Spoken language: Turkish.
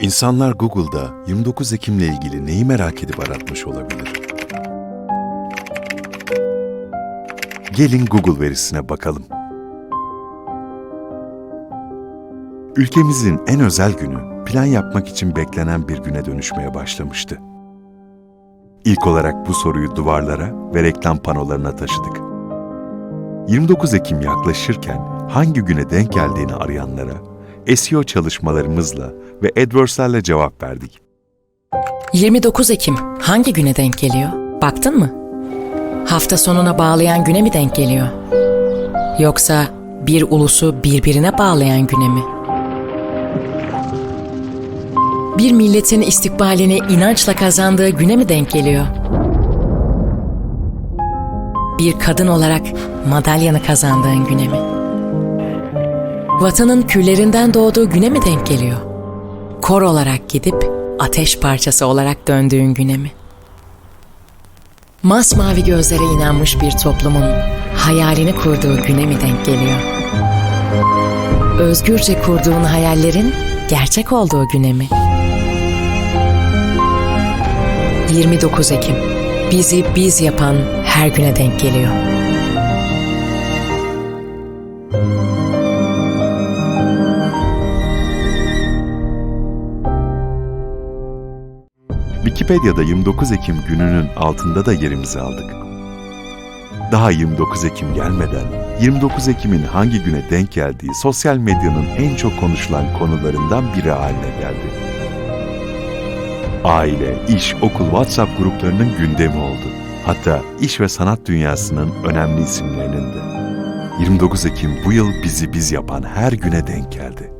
İnsanlar Google'da 29 Ekim'le ilgili neyi merak edip aratmış olabilir? Gelin Google verisine bakalım. Ülkemizin en özel günü plan yapmak için beklenen bir güne dönüşmeye başlamıştı. İlk olarak bu soruyu duvarlara ve reklam panolarına taşıdık. 29 Ekim yaklaşırken hangi güne denk geldiğini arayanlara SEO çalışmalarımızla ve AdWords'lerle cevap verdik. 29 Ekim hangi güne denk geliyor? Baktın mı? Hafta sonuna bağlayan güne mi denk geliyor? Yoksa bir ulusu birbirine bağlayan güne mi? Bir milletin istikbalini inançla kazandığı güne mi denk geliyor? Bir kadın olarak madalyanı kazandığın güne mi? Vatanın küllerinden doğduğu güne mi denk geliyor? Kor olarak gidip ateş parçası olarak döndüğün güne mi? Masmavi gözlere inanmış bir toplumun hayalini kurduğu güne mi denk geliyor? Özgürce kurduğun hayallerin gerçek olduğu güne mi? 29 Ekim bizi biz yapan her güne denk geliyor. Wikipedia'da 29 Ekim gününün altında da yerimizi aldık. Daha 29 Ekim gelmeden 29 Ekim'in hangi güne denk geldiği sosyal medyanın en çok konuşulan konularından biri haline geldi. Aile, iş, okul WhatsApp gruplarının gündemi oldu. Hatta iş ve sanat dünyasının önemli isimlerinin de. 29 Ekim bu yıl bizi biz yapan her güne denk geldi.